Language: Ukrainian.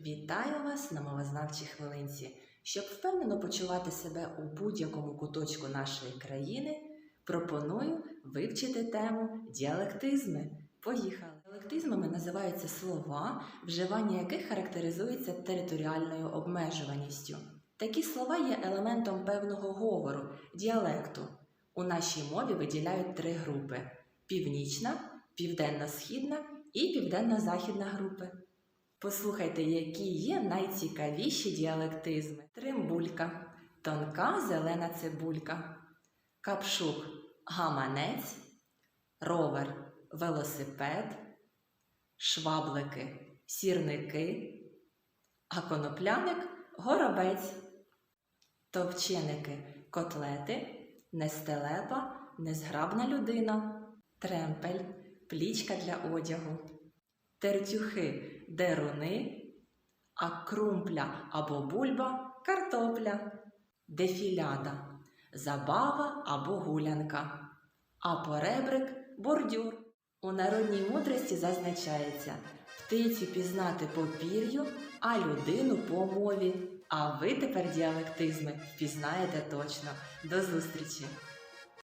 Вітаю вас на мовознавчій хвилинці. Щоб впевнено почувати себе у будь-якому куточку нашої країни, пропоную вивчити тему діалектизми. Поїхали! Діалектизмами називаються слова, вживання яких характеризується територіальною обмежуваністю. Такі слова є елементом певного говору, діалекту. У нашій мові виділяють три групи: північна, південно-східна і південно-західна групи. Послухайте, які є найцікавіші діалектизми: тримбулька, тонка зелена цибулька, капшук. Гаманець, ровер. Велосипед, шваблики. Сірники, а конопляник горобець, товченики котлети, нестелепа, незграбна людина, тремпель, плічка для одягу. Тертюхи деруни, а крумпля або бульба картопля, дефіляда забава або гулянка, а поребрик бордюр. У народній мудрості зазначається птицю пізнати по пір'ю, а людину по мові. А ви тепер діалектизми впізнаєте точно. До зустрічі!